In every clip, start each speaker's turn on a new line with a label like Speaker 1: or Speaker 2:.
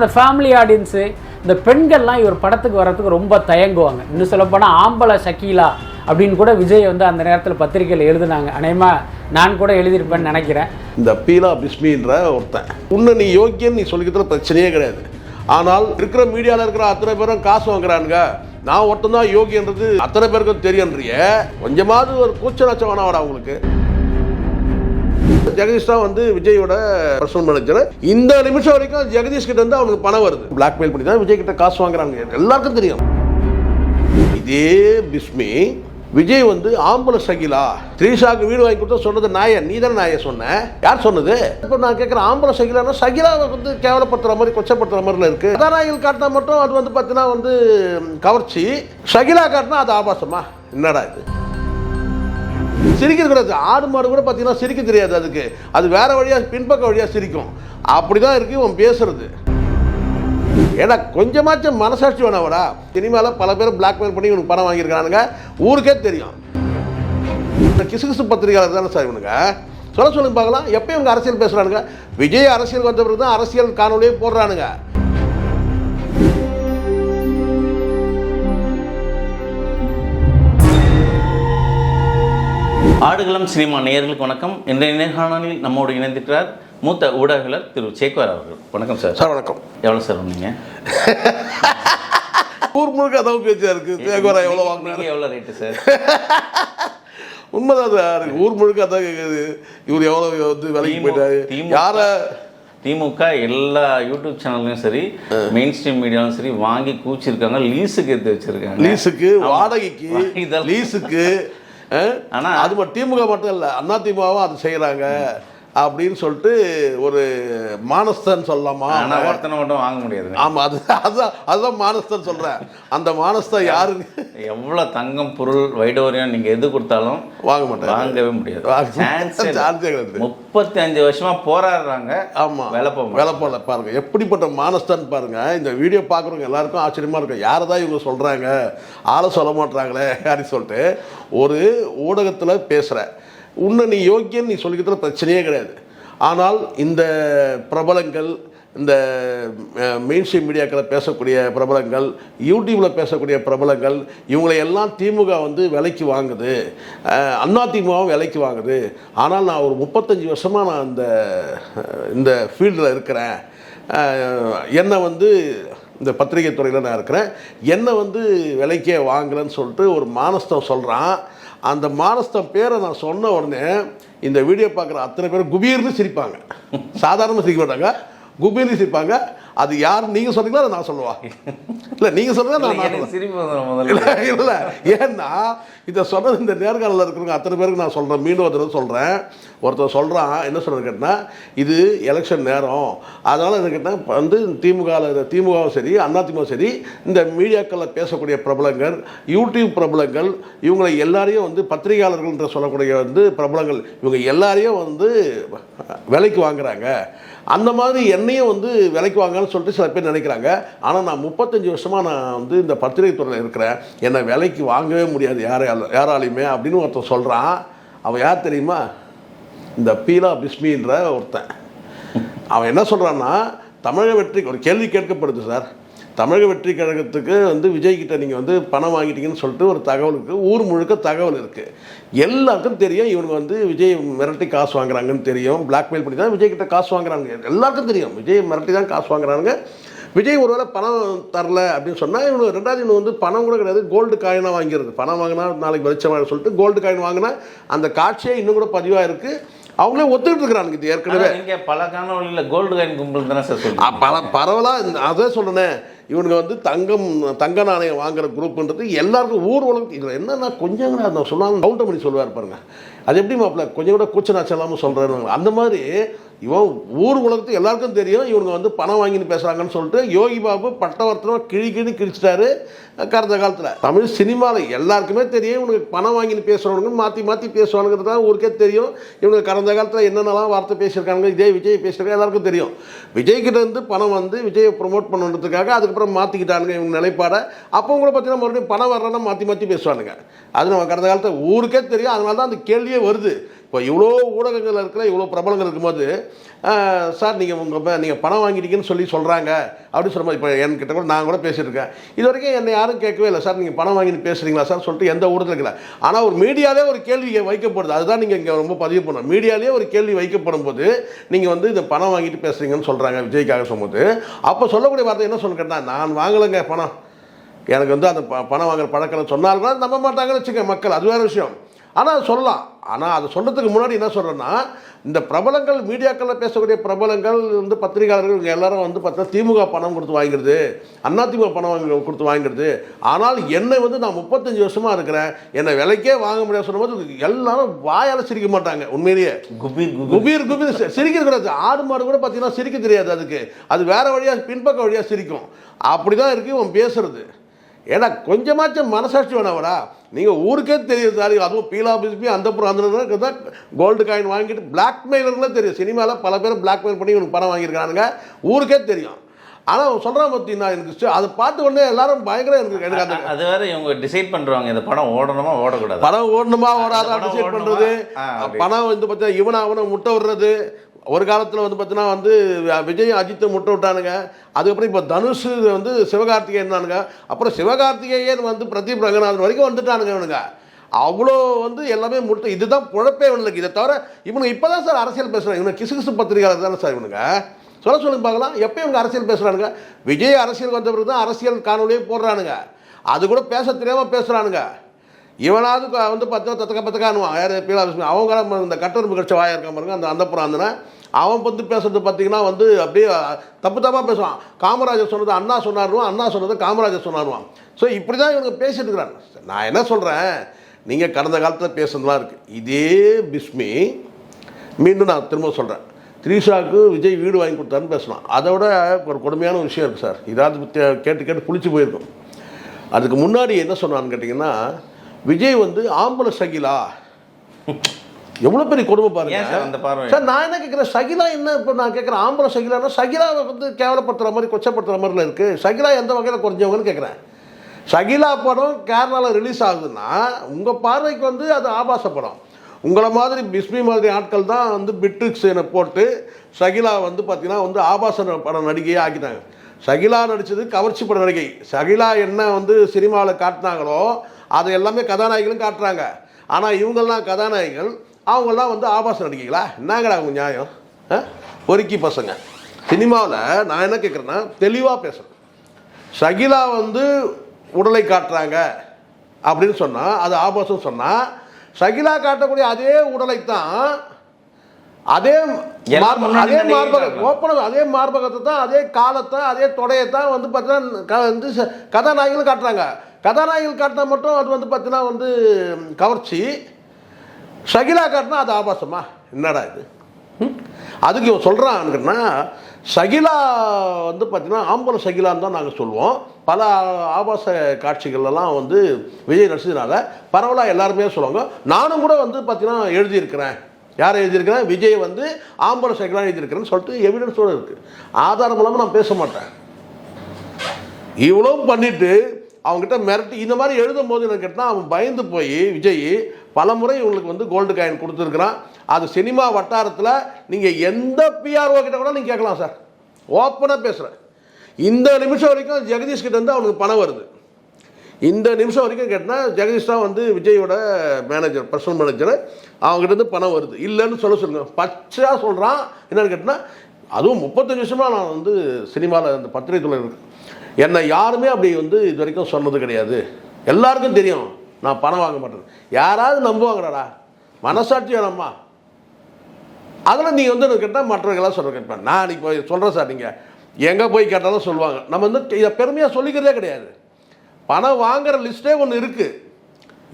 Speaker 1: இந்த family audience இந்த பெண்கள்லாம் இவர் படத்துக்கு வர்றதுக்கு ரொம்ப தயங்குவாங்க. இன்னும் சொல்லப்போனால் ஆம்பளை ஷக்கீலா அப்படின்னு கூட விஜய் வந்து அந்த நேரத்தில் பத்திரிக்கையில் எழுதுனாங்க. அநேகமாக நான் கூட எழுதியிருப்பேன்னு நினைக்கிறேன்.
Speaker 2: இந்த பீலா பிஸ்மின்ற ஒருத்தன். உன்னை நீ யோக்கியன்னு நீ சொல்லிக்கிறதுல பிரச்சனையே கிடையாது. ஆனால் இருக்கிற மீடியாவில் இருக்கிற அத்தனை பேரும் காசு வாங்குறானுங்க. நான் ஒருத்தந்தான் யோகின்றது அத்தனை பேருக்கும் தெரியன்றிய கொஞ்சமாவது ஒரு கூச்ச நச்சம் வேணாம் உங்களுக்கு. ஜெகதீஷ் தான் வந்து விஜயோட பர்சனல் மேனேஜர் இந்த நிமிஷம் வரைக்கும் ஜெகதீஷ் கிட்ட இருந்து அவனுக்கு பணம் வருது. பிளாக்மெயில் பண்ணி தான் விஜய் கிட்ட காசு வாங்குறாங்க. எல்லாருக்கும் தெரியும். இதே பிஸ்மி விஜய் வந்து ஆம்பளை சகிலா. த்ரீஷாக்கு வீடு வாங்கி கொடுத்தா சொன்னது நாயன். நீ தானே நாய சொன்ன? யார் சொன்னது? இப்போ நான் கேட்குறேன் ஆம்பளை சகிலானா சகிலாவை வந்து கேவலப்படுத்துற மாதிரி கொச்சப்படுத்துற மாதிரில இருக்கு. கதாநாயகிகள் காட்டினா மட்டும் அது வந்து பார்த்தீங்கன்னா வந்து கவர்ச்சி. சகிலா காட்டினா அது ஆபாசமா? என்னடா இது? சிரிக்க கூடாது ஆடு மாடு கூட பார்த்தீங்கன்னா சிரிக்க தெரியாது அதுக்கு. அது வேற வழியாக பின்பக்க வழியாக சிரிக்கும். அப்படி தான் இருக்கு இவன் பேசுறது. ஏன்னா கொஞ்சமாச்சும் மனசாட்சி வேணாவடா சினிமாவில் பல பேர் பிளாக்மெயில் பண்ணி இவனுக்கு பணம் வாங்கியிருக்கிறானுங்க. ஊருக்கே தெரியும். இந்த கிசுகிசு பத்திரிகையாளர் தானே சார் இவனுங்க? சொல்ல சொல்லுங்க பார்க்கலாம். எப்போ இவங்க அரசியல் பேசுகிறானுங்க விஜய் அரசியல் வந்த பிறகு தான் அரசியல் காணொலியே போடுறானுங்க.
Speaker 3: ஆடுகளம் சினிமா நேயர்களுக்கு வணக்கம். இன்றைய நேர்காணலில் நம்மோடு இணைந்திருக்கிறார் மூத்த ஊடகவியலர் திரு சேக்வார் அவர்கள். வணக்கம் சார்.
Speaker 2: சார் வணக்கம்.
Speaker 3: எவ்வளோ சார் வந்தீங்க?
Speaker 2: ஊர் முழுக்க அதான் பேச்சா இருக்கு. தேகோரா எவ்வளோ வாங்கினாரு?
Speaker 3: எவ்வளோ ரேட்டு சார்?
Speaker 2: உண்மைதான் சார். ஊர் முழுக்க அதான் கேட்குது இவர் எவ்வளோ வந்து வேலைக்கு போயிட்டாரு. யாரை
Speaker 3: திமுக எல்லா யூடியூப் சேனல்லையும் சரி மெயின் ஸ்ட்ரீம் மீடியாவும் சரி வாங்கி கூச்சிருக்காங்க லீஸுக்கு எடுத்து வச்சிருக்காங்க.
Speaker 2: லீஸுக்கு. வாடகைக்கு லீஸுக்கு அஹ்,
Speaker 3: ஆனா-
Speaker 2: அது மட்டும் திமுக மட்டும் இல்லை அண்ணா திமுகவும் அது செய்கிறாங்க அப்படின்னு சொல்லிட்டு ஒரு மானஸ்தன் சொல்லலாமா?
Speaker 3: ஒருத்தனை மட்டும் வாங்க முடியாதுங்க.
Speaker 2: ஆமா அது அதுதான் அதுதான் மானஸ்தன் சொல்றேன். அந்த மானஸ்தன் யாருன்னு
Speaker 3: எவ்வளோ தங்கம் பொருள் வைடோரியம் நீங்க எது கொடுத்தாலும்
Speaker 2: வாங்க மாட்டாங்க.
Speaker 3: வாங்கவே முடியாது. முப்பத்தி அஞ்சு வருஷமா போராடுறாங்க.
Speaker 2: ஆமா.
Speaker 3: வேலை போக
Speaker 2: வேலை போல பாருங்க எப்படிப்பட்ட மானஸ்தான் பாருங்க. இந்த வீடியோ பார்க்குறவங்க எல்லாருக்கும் ஆச்சரியமா இருக்கும். யாரை தான் இவங்க சொல்றாங்க? ஆளை சொல்ல மாட்டாங்களே அப்படின்னு சொல்லிட்டு ஒரு ஊடகத்தில் பேசுற. உன்னை நீ யோக்கியன்னு நீ சொல்லிக்கிறதுல பிரச்சனையே கிடையாது. ஆனால் இந்த பிரபலங்கள் இந்த மெயின் ஸ்ட்ரீம் மீடியாக்களை பேசக்கூடிய பிரபலங்கள் யூடியூப்பில் பேசக்கூடிய பிரபலங்கள் இவங்களை எல்லாம் திமுக வந்து விலைக்கு வாங்குது. அண்ணா திமுகவும் விலைக்கு வாங்குது. ஆனால் நான் ஒரு முப்பத்தஞ்சு வருஷமாக நான் இந்த இந்த ஃபீல்டில் இருக்கிறேன். என்னை வந்து இந்த பத்திரிகை துறையில் நான் இருக்கிறேன். என்னை வந்து விலைக்கே வாங்கலைன்னு சொல்லிட்டு ஒரு மானஸ்தம் சொல்கிறான் அந்த மானஸ்தம் பேரை நான் சொன்ன உடனே இந்த வீடியோ பார்க்குற அத்தனை பேர் குபீர்னு சிரிப்பாங்க. சாதாரணமாக சிரிக்க மாட்டாங்க. குபீர்னு சிரிப்பாங்க. அது யார் நீங்கள் சொன்னீங்களா அதை நான் சொல்லுவா. இல்லை நீங்கள் சொன்னதா நான்.
Speaker 3: சிரிப்பு
Speaker 2: இல்லை இல்லை. ஏன்னா இதை சொன்னது இந்த நேர்காணலில் இருக்கிறவங்க அத்தனை பேருக்கு நான் சொல்கிறேன் மீண்டும் ஒரு தடவை சொல்கிறேன் ஒருத்தர் சொல்கிறான் என்ன சொல்கிறது கேட்டால் இது எலெக்ஷன் நேரம். அதனால் என்ன கேட்டால் வந்து திமுக திமுகவும் சரி அதிமுகவும் சரி இந்த மீடியாக்களில் பேசக்கூடிய பிரபலங்கள் யூடியூப் பிரபலங்கள் இவங்களை எல்லாரையும் வந்து பத்திரிகையாளர்கள் சொல்லக்கூடிய வந்து பிரபலங்கள் இவங்க எல்லாரையும் வந்து விலைக்கு வாங்குறாங்க. அந்த மாதிரி என்னையும் வந்து விலைக்கு வாங்கன்னு சொல்லிட்டு சில பேர் நினைக்கிறாங்க. ஆனால் நான் முப்பத்தஞ்சு வருஷமாக நான் வந்து இந்த பத்திரிகை துறையில் இருக்கிறேன். என்னை விலைக்கு வாங்கவே முடியாது. யாரையால யாராலையுமே அப்படின்னு ஒருத்தன் சொல்கிறான் அவன் யார் தெரியுமா? இந்த பீலா பிஸ்மின்ற ஒருத்தன். அவன் என்ன சொல்கிறான்னா தமிழக வெற்றி ஒரு கேள்வி கேட்கப்படுது சார். தமிழக வெற்றி கழகத்துக்கு வந்து விஜய்கிட்ட நீங்கள் வந்து பணம் வாங்கிட்டீங்கன்னு சொல்லிட்டு ஒரு தகவல் இருக்குது ஊர் முழுக்க தகவல் இருக்குது எல்லாருக்கும் தெரியும் இவங்க வந்து விஜய் மிரட்டி காசு வாங்குறாங்கன்னு தெரியும். பிளாக்மெயில் பண்ணி தான் விஜய்கிட்ட காசு வாங்குறாங்க. எல்லாருக்கும் தெரியும். விஜய் மிரட்டி தான் காசு வாங்குறாங்க விஜய் ஒருவேளை பணம் தரல அப்படின்னு சொன்னால் இவங்க ரெண்டாவது இவங்க வந்து பணம் கூட கிடையாது கோல்டு காயினாக வாங்கிறது பணம் வாங்கினா நாளைக்கு வெளிச்சமாக சொல்லிட்டு கோல்டு காயின் வாங்கினா அந்த காட்சியே இன்னும் கூட பதிவாக இருக்குது அவங்களே ஒத்துக்கிட்டு இருக்கிறானுங்க இது ஏற்கனவே.
Speaker 3: நீங்க பல காணொலியில கோல்டு காயின் கும்பல் தானே சார்
Speaker 2: ஆ,
Speaker 3: சொல்லுங்க
Speaker 2: பல பரவலாக அதே சொல்கிறேனே இவனுங்க வந்து தங்கம் தங்க நாணயம் வாங்குற குரூப்ன்றது எல்லாருக்கும் ஊர் உலகத்துக்கு இதில் என்னன்னா கொஞ்சம் கூட சொன்னாங்க கவுண்டர் பண்ணி சொல்லுவார் பாருங்க. அது எப்படி மாப்பிள்ள கொஞ்சம் கூட கூச்ச நாச்சலாமல் சொல்கிறேன்னு அந்த மாதிரி இவன் ஊர் உலகத்துக்கு எல்லாருக்கும் தெரியும். இவங்க வந்து பணம் வாங்கின்னு பேசுகிறாங்கன்னு சொல்லிட்டு யோகி பாபு பட்டவர்த்தனம் கிழி கிழி கிழிச்சிட்டாரு கடந்த காலத்தில். தமிழ் சினிமாவில் எல்லாருக்குமே தெரியும். இவனுக்கு பணம் வாங்கின்னு பேசுகிறவனுங்க மாற்றி மாற்றி பேசுவானுங்கிறது தான் ஊருக்கே தெரியும். இவங்க கடந்த காலத்தில் என்னென்னலாம் வார்த்தை பேசியிருக்காங்க இதே விஜய் பேசியிருக்காங்க எல்லாருக்கும் தெரியும். விஜய்கிட்ட இருந்து பணம் வந்து விஜயை ப்ரொமோட் பண்ணுறதுக்காக அதுக்கப்புறம் மாற்றிக்கிட்டானுங்க இவங்க நிலைப்பாடை. அப்போ கூட பார்த்தீங்கன்னா மறுபடியும் பணம் வரலன்னா மாற்றி மாற்றி பேசுவானுங்க. அது நம்ம கடந்த காலத்தில் ஊருக்கே தெரியும். அதனால தான் அந்த கேள்வியே வருது. இப்போ இவ்வளோ ஊடகங்கள் இருக்கிற இவ்வளோ பிரபலங்கள் இருக்கும்போது சார் நீங்கள் உங்கள் நீங்கள் பணம் வாங்கிட்டீங்கன்னு சொல்லி சொல்கிறாங்க அப்படின்னு சொல்லும்போது இப்போ என்கிட்ட கூட நான் கூட பேசியிருக்கேன் இது வரைக்கும் என்னை யாரும் கேட்கவே இல்லை சார் நீங்கள் பணம் வாங்கிட்டு பேசுகிறீங்களா சார் சொல்லிட்டு எந்த ஊடகத்தில் இருக்கல. ஆனால் ஒரு மீடியாலே ஒரு கேள்வி வைக்கப்படுது. அதுதான் நீங்கள் இங்கே ரொம்ப பதிவு பண்ணணும். மீடியாலே ஒரு கேள்வி வைக்கப்படும் போது நீங்கள் வந்து இந்த பணம் வாங்கிட்டு பேசுகிறீங்கன்னு சொல்கிறாங்க விஜய்க்காக சொல்லும்போது. அப்போ சொல்லக்கூடிய வார்த்தை என்ன சொல்ல கேட்டால் நான் வாங்கலைங்க பணம். எனக்கு வந்து அந்த ப- பணம் வாங்குற பழக்கம் சொன்னாலும் நம்ப மாட்டாங்கன்னு வச்சுக்க மக்கள். அது வேற விஷயம். ஆனால் சொல்லலாம். ஆனால் அதை சொல்கிறதுக்கு முன்னாடி என்ன சொல்கிறேன்னா இந்த பிரபலங்கள் மீடியாக்களில் பேசக்கூடிய பிரபலங்கள் வந்து பத்திரிகையாளர்கள் இவங்க எல்லாரும் வந்து பார்த்தா திமுக பணம் கொடுத்து வாங்கிடுது அண்ணா திமுக பணம் வாங்கி கொடுத்து வாங்கிடுது. ஆனால் என்னை வந்து நான் முப்பத்தஞ்சு வருஷமாக இருக்கிறேன். என்னை விலைக்கே வாங்க முடியாது சொல்லும்போது எல்லாரும் வாயால் சிரிக்க மாட்டாங்க உண்மையிலேயே.
Speaker 3: குபீர் குபீர்.
Speaker 2: குபீர் சிரிக்க கூடாது ஆடு மாடு கூட பார்த்தீங்கன்னா சிரிக்க தெரியாது அதுக்கு. அது வேற வழியாக பின்பக்க வழியாக சிரிக்கும். அப்படி தான் இருக்கு இவன் பேசுறது. ஏன்னா கொஞ்சமாச்சும் மனசாட்சி வேணாவடா நீங்கள் ஊருக்கே தெரியும் சார் அதுவும் பீலா பிஸ்பி அந்த அந்த தான் கோல்டு காயின் வாங்கிட்டு பிளாக்மெயிலர்களே தெரியும். சினிமாவில் பல பேர் பிளாக்மெயில் பண்ணி இவனுக்கு பணம் வாங்கியிருக்கானுங்க ஊருக்கே தெரியும். ஆனால் அவன் சொல்கிறான் பார்த்தீங்கன்னா எனக்கு அதை பார்த்த உடனே எல்லாரும் பயங்கர எனக்கு எனக்கு
Speaker 3: அது வேற இவங்க டிசைட் பண்றாங்க இந்த படம் ஓடணுமா ஓடக்கூடாது?
Speaker 2: பணம் ஓடணுமா ஓடாதா
Speaker 3: படம்
Speaker 2: டிசைட்? பண்ணுறது. பணம் வந்து பார்த்தா இவனை அவனை முட்டை விடுறது. ஒரு காலத்தில் வந்து பார்த்தீங்கன்னா வந்து விஜய் அஜித்தை முட்டை விட்டானுங்க. அதுக்கப்புறம் இப்போ தனுஷ் வந்து சிவகார்த்திகேயன் தானுங்க அப்புறம் சிவகார்த்திகேயன் வந்து பிரதீப் ரங்கநாதன் வரைக்கும் வந்துட்டானுங்க இவனுங்க. அவ்வளோ வந்து எல்லாமே முட்டை. இதுதான் குழப்பே இவனுக்கு இதை தவிர இவனுங்க இப்போ தான் சார் அரசியல் பேசுகிறாங்க இவனுக்கு கிசு கிசு பத்திரிகையாளர் தானே சார் இவனுங்க. சொல்ல சொல்லுங்க பார்க்கலாம். எப்போ இவங்க அரசியல் பேசுகிறானுங்க விஜய் அரசியல் வந்த பிறகு தான் அரசியல் காணொலியே போடுறானுங்க. அது கூட பேச தெரியாமல் பேசுகிறானுங்க இவனாவது வந்து பார்த்தா தத்தக்க பத்தக்கானுவான் யார்? பீலாபிஸ்மி அவங்க இந்த கட்டெரும்பு கட்சி வாயா இருக்கான் பாருங்க அந்த அந்த புறாந்தனை அவன் வந்து பேசுறது பார்த்தீங்கன்னா வந்து அப்படியே தப்பு தப்பாக பேசுவான். காமராஜர் சொன்னது அண்ணா சொன்னாருவான் அண்ணா சொன்னது காமராஜர் சொன்னாருவான். ஸோ இப்படி தான் இவங்க பேசிட்டு இருக்கிறாங்க நான் என்ன சொல்கிறேன் நீங்கள் கடந்த காலத்தில் பேசுனதுலாம் இருக்குது இதே பிஸ்மி மீண்டும் நான் திரும்ப சொல்கிறேன் த்ரீஷாவுக்கு விஜய் வீடு வாங்கி கொடுத்தாருன்னு பேசலாம். அதை விட ஒரு கொடுமையான விஷயம் இருக்குது சார். இதாவது கேட்டு கேட்டு புளிச்சு போயிருக்கும். அதுக்கு முன்னாடி என்ன சொன்னான்னு கேட்டிங்கன்னா விஜய் வந்து ஆம்பளை சகிலா? எவ்வளோ பெரிய கொடுமை பாருங்க.
Speaker 3: அந்த பார்வை?
Speaker 2: சார் நான் என்ன கேட்குறேன் சகிலா என்ன இப்போ நான் கேட்குறேன் ஆம்பளை சகிலானா சகிலாவை வந்து கேவலப்படுத்துகிற மாதிரி கொச்சப்படுத்துகிற மாதிரில இருக்குது சகிலா எந்த வகையில் குறைஞ்சவங்கன்னு கேட்குறேன். சகிலா படம் கேரளாவில் ரிலீஸ் ஆகுதுன்னா உங்கள் பார்வைக்கு வந்து அது ஆபாச படம். உங்களை மாதிரி பிஸ்மி மாதிரி ஆட்கள் தான் வந்து பிட்டு சீனை போட்டு சகிலா வந்து பார்த்தீங்கன்னா வந்து ஆபாச படம் நடிகையே ஆக்கிட்டாங்க. சகிலா நடித்தது கவர்ச்சி பட நடிகை. சகிலா என்ன வந்து சினிமாவில் காட்டினாங்களோ அதை எல்லாமே கதாநாயகிகளும் காட்டுறாங்க. ஆனால் இவங்கெல்லாம் கதாநாயகிகள் அவங்கெல்லாம் வந்து ஆபாச நடிகைகளா என்னங்கடா அவங்க நியாயம்? பொறுக்கி பசங்க. சினிமாவில் நான் என்ன கேட்குறேன்னா தெளிவாக பேசுகிறேன் சகிலா வந்து உடலை காட்டுறாங்க அப்படின்னு சொன்னால் அது ஆபாசம் சொன்னால் சகிலா காட்டக்கூடிய அதே அதே மார்ப-
Speaker 3: முன்னாடி
Speaker 2: அதே
Speaker 3: நடிகை
Speaker 2: மார்பக
Speaker 3: காட்டலாம்.
Speaker 2: ஓப்பனம் அதே மார்பகத்தை தான் அதே காலத்தை அதே தொடையத்தான் வந்து பார்த்தீங்கன்னா வந்து கதாநாயகிகள் காட்டுறாங்க. கதாநாயகன் காட்டினா மட்டும் அது வந்து பார்த்தீங்கன்னா வந்து கவர்ச்சி. ஷகிலா காட்டினா அது ஆபாசமா? என்னடா இது? அதுக்கு இவன் சொல்கிறான்னா சகிலா வந்து பார்த்தீங்கன்னா ஆம்பளை சகிலான்னு தான் நாங்கள் சொல்லுவோம். பல ஆபாச காட்சிகள்லாம் வந்து விஜய் நடிச்சதுனால பரவலாக எல்லாருமே சொல்லுவாங்க. நானும் கூட வந்து பார்த்தீங்கன்னா எழுதியிருக்கிறேன். யார் எழுதியிருக்கிறேன்? விஜய் வந்து ஆம்பளை சகிலா எழுதியிருக்கிறேன்னு சொல்லிட்டு எவிடன்ஸோடு இருக்குது ஆதாரம் மூலமாக நான் பேச மாட்டேன். இவ்வளவும் பண்ணிவிட்டு அவங்ககிட்ட மிரட்டி இந்த மாதிரி எழுதும் போது எனக்கு கேட்டால் அவன் பயந்து போய் விஜய் பல முறை இவங்களுக்கு வந்து கோல்டு காயின் கொடுத்துருக்குறான். அது சினிமா வட்டாரத்தில் நீங்கள் எந்த பிஆர்ஓ கிட்ட கூட நீங்கள் கேட்கலாம் சார் ஓப்பனாக பேசுகிறேன் இந்த நிமிஷம் வரைக்கும் ஜெகதீஷ் கிட்ட இருந்து அவனுக்கு பணம் வருது. இந்த நிமிஷம் வரைக்கும் கேட்டால் ஜெகதீஷ் தான் வந்து விஜயோட மேனேஜர் பர்சனல் மேனேஜர் அவங்ககிட்ட இருந்து பணம் வருது. இல்லைன்னு சொல்ல சொல்லுங்க. பச்சையாக சொல்கிறான் என்னென்னு கேட்டால் அதுவும் முப்பத்தஞ்சு வருஷமாக நான் வந்து சினிமாவில் இந்த பத்திரிகை துறை இருக்கேன். என்னை யாருமே அப்படி வந்து இது வரைக்கும் சொன்னது கிடையாது. எல்லாருக்கும் தெரியும். நான் பணம் வாங்க மாட்டேன். யாராவது நம்புவாங்கடா. மனசாட்சி வேணாமா அதில் நீங்கள் வந்து கேட்டால் மற்றவர்களாக சொல்ல கேட்பேன். நான் இப்போ சொல்கிறேன் சார் நீங்கள் எங்கே போய் கேட்டாலும் சொல்லுவாங்க. நம்ம வந்து இதை பெருமையாக சொல்லிக்கிறதே கிடையாது. பணம் வாங்குற லிஸ்ட்டே ஒன்று இருக்குது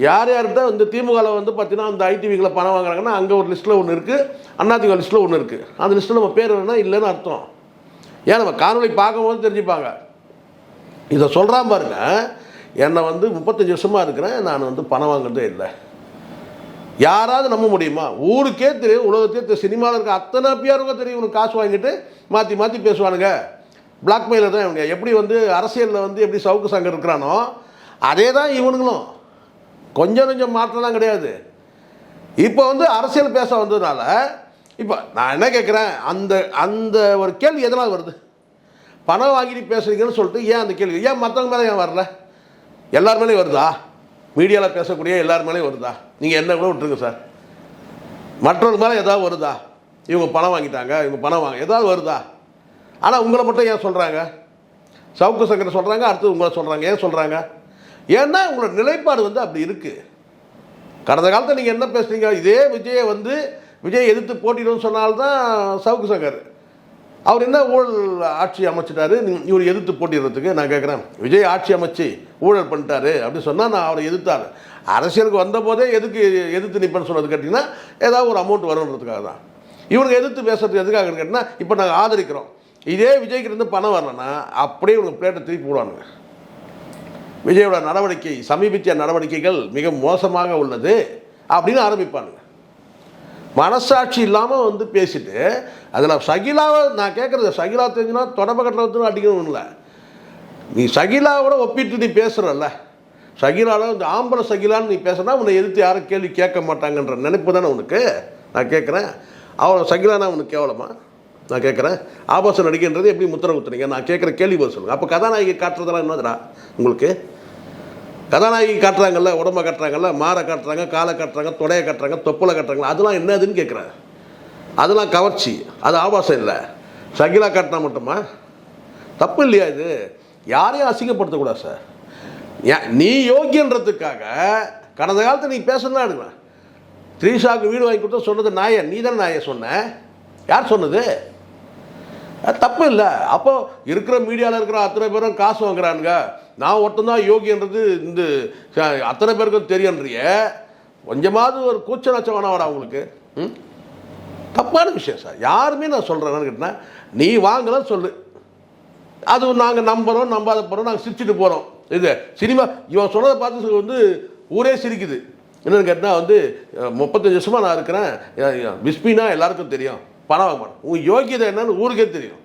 Speaker 2: யார் யார்கிட்ட வந்து திமுகவில் வந்து பார்த்தீங்கன்னா அந்த ஐடிவிகளை பணம் வாங்குறாங்கன்னா அங்கே ஒரு லிஸ்ட்டில் ஒன்று இருக்குது அதிமுக லிஸ்ட்டில் ஒன்று இருக்குது அந்த லிஸ்ட்டில் நம்ம பேர் வேணால் இல்லைன்னு அர்த்தம். ஏன் நம்ம காணொலி பார்க்கும்போது தெரிஞ்சுப்பாங்க. இதை சொல்கிறான் பாருங்க. என்னை வந்து முப்பத்தஞ்சு வருஷமாக இருக்கிறேன் நான் வந்து பணம் வாங்குறதே இல்லை. யாராவது நம்ப முடியுமா? ஊருக்கே தெரியும் உலகத்தே தெரியும் சினிமாவில் இருக்க அத்தனை பேருக்கும் தெரியும் இவனுக்கு காசு வாங்கிட்டு மாற்றி மாற்றி பேசுவானுங்க. பிளாக்மெயிலர் தான் இவங்க. எப்படி வந்து அரசியலில் வந்து எப்படி சவுக்கு சங்கர் இருக்கிறானோ அதே தான் இவனுங்களும். கொஞ்சம் கொஞ்சம் மாற்றம்லாம் கிடையாது. இப்போ வந்து அரசியல் பேச வந்ததுனால இப்போ நான் என்ன கேட்குறேன் அந்த அந்த ஒரு கேள்வி எதனால் வருது? பணம் வாங்கிட்டு பேசுறீங்கன்னு சொல்லிட்டு ஏன் அந்த கேள்வி? ஏன் மற்றவங்க மேலே ஏன் வரல? எல்லார் மேலேயும் வருதா? மீடியாவில் பேசக்கூடிய எல்லார் மேலேயும் வருதா? நீங்கள் என்ன கூட விட்டுருங்க சார். மற்றவங்க மேலே ஏதாவது வருதா? இவங்க பணம் வாங்கிட்டாங்க இவங்க பணம் வாங்க ஏதாவது வருதா? ஆனால் உங்களை மட்டும் ஏன் சொல்கிறாங்க சவுக்கு சங்கரை சொல்கிறாங்க அடுத்து உங்களை சொல்கிறாங்க ஏன் சொல்கிறாங்க ஏன்னா உங்களோட நிலைப்பாடு வந்து அப்படி இருக்குது கடந்த காலத்தில் நீங்கள் என்ன பேசுறீங்க? இதே விஜயை வந்து விஜய் எதிர்த்து போட்டிடுன்னு சொன்னால்தான் சவுக்கு சங்கர். அவர் என்ன ஊழல் ஆட்சி அமைச்சிட்டாரு? நீ- இவர் எதிர்த்து போட்டிடுறதுக்கு நான் கேட்குறேன் விஜய் ஆட்சி அமைச்சு ஊழல் பண்ணிட்டாரு அப்படின்னு சொன்னால் நான் அவரை எதிர்த்தார். அரசியலுக்கு வந்தபோதே எதுக்கு எதிர்த்து நிற்பேன்னு சொன்னது கேட்டிங்கன்னா ஏதாவது ஒரு அமௌண்ட் வரும்ன்றதுக்காக தான். இவனுக்கு எதிர்த்து பேசுறதுக்கு எதுக்காக கேட்டிங்கன்னா இப்போ நாங்கள் ஆதரிக்கிறோம். இதே விஜய்க்கு இருந்து பணம் வரலன்னா அப்படியே இவங்க பிளேட்டை திருப்பி விடுவானுங்க விஜயோட நடவடிக்கை சமீபத்திய நடவடிக்கைகள் மிக மோசமாக உள்ளது அப்படின்னு ஆரம்பிப்பானுங்க. மனசாட்சி இல்லாமல் வந்து பேசிட்டு அதில் சகிலாவை நான் கேட்குறது சகிலா தெரிஞ்சுன்னா தொடப்பக்கட்டில் வந்து அடிக்கணும் இல்லை நீ சகிலாவோட ஒப்பிட்டு நீ பேசுகிறல்ல சகிலாவில் இந்த ஆம்பளை சகிலான்னு நீ பேசுனா உன்னை எதிர்த்து யாரும் கேள்வி கேட்க மாட்டாங்கன்ற நினைப்பு தானே உனக்கு? நான் கேட்குறேன் அவன் சகிலானா உனக்கு கேவலமா? நான் கேட்குறேன் ஆபாசம் நடிக்கின்றது எப்படி முத்திரை குத்துறீங்க நான் கேட்குற கேள்வி பதில் சொல்லுங்கள் அப்போ கதாநாயகி காட்டுறதெல்லாம் என்னதுடா உங்களுக்கு? கதாநாயகி காட்டுறாங்கல்ல உடம்ப காட்டுறாங்கல்ல மாற காட்டுறாங்க காலை காட்டுறாங்க தொடையை காட்டுறாங்க தொப்பலை காட்டுறாங்க அதெல்லாம் என்னதுன்னு கேட்குறேன் அதெல்லாம் கவர்ச்சி அது ஆபாசம் இல்லை. சகிலா காட்டினா மட்டுமா? தப்பு இல்லையா இது? யாரையும் அசிங்கப்படுத்தக்கூடாது சார். ஏன் நீ யோக்கியன்றதுக்காக கடந்த காலத்தில் நீ பேசணும் எடுக்கலாம் த்ரீஷாவுக்கு வீடு வாங்கி கொடுத்தா சொன்னது நாய நீ தானே நாயை சொன்ன. யார் சொன்னது? அது தப்பு இல்லை. அப்போது இருக்கிற மீடியாவில் இருக்கிற அத்தனை பேரும் காசு வாங்குறானுங்க. நான் ஒருத்தந்தான் யோகின்றது இந்த அத்தனை பேருக்கும் தெரியன்றிய கொஞ்சமாவது ஒரு கூச்ச நச்சம் வேணாம் உங்களுக்கு? ம்? தப்பான விஷயம் சார். யாருமே நான் சொல்கிறேன்னு கேட்டேன் நீ வாங்கலாம் சொல்லு. அது நாங்கள் நம்புகிறோம் நம்பாத போகிறோம் நாங்கள் சிரிச்சுட்டு போகிறோம் இது சினிமா இவன் சொன்னதை பார்த்து வந்து ஊரே சிரிக்குது. என்னென்னு கேட்டால் வந்து முப்பத்தஞ்சு வருஷமாக நான் இருக்கிறேன். அஹ், எல்லாருக்கும் தெரியும். பணம் வாங்க மாட்டேன். உன் யோகியதை என்னன்னு ஊருக்கே தெரியும்.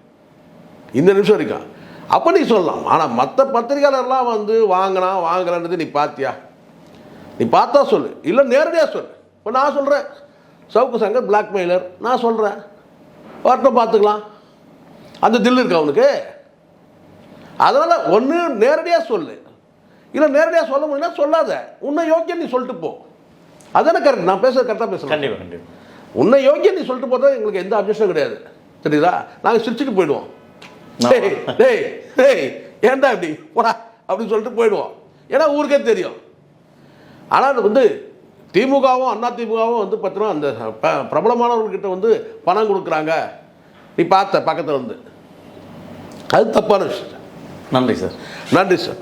Speaker 2: இந்த நிமிஷம் இருக்கான் அப்போ நீ சொல்லலாம். ஆனால் மற்ற பத்திரிகையாளர்லாம் வந்து வாங்கினா வாங்குறான்றது நீ பார்த்தியா நீ பார்த்தா சொல்லு. இல்லை நேரடியாக சொல்லு. இப்போ நான் சொல்கிறேன் சவுக்கு சங்கர் பிளாக்மெயிலர் நான் சொல்கிறேன் வரட்டும் பார்த்துக்கலாம். அந்த தில் இருக்கா அவனுக்கு அதனால் ஒன்று நேரடியாக சொல்லு. இல்லை நேரடியாக சொல்ல முடியும்னா சொல்லாத. உன்னை யோக்கியம் நீ சொல்லிட்டு போ. அதானே கரெக்ட் நான் பேசுறது கரெக்டாக பேசுகிறேன்
Speaker 3: கண்டிப்பாக கண்டிப்பாக
Speaker 2: உன்னை யோக்கியம் நீ சொல்லிட்டு போதா எங்களுக்கு எந்த அப்ஜெக்ஷனும் கிடையாது. தெரியுதா? நாங்கள் சிரிச்சுட்டு போயிடுவோம். டேய் டேய் டேய் ஏன்டா இப்படி? போடா அப்படின்னு சொல்லிட்டு போயிடுவோம். ஏன்னா ஊருக்கே தெரியும். ஆனால் வந்து திமுகவும் அண்ணா திமுகவும் வந்து பார்த்தீங்கன்னா அந்த பிரபலமானவர்கிட்ட வந்து பணம் கொடுக்குறாங்க. நீ பார்த்த பக்கத்தில் வந்து அது தப்பான விஷயம்.
Speaker 3: நன்றி சார்.
Speaker 2: நன்றி சார்.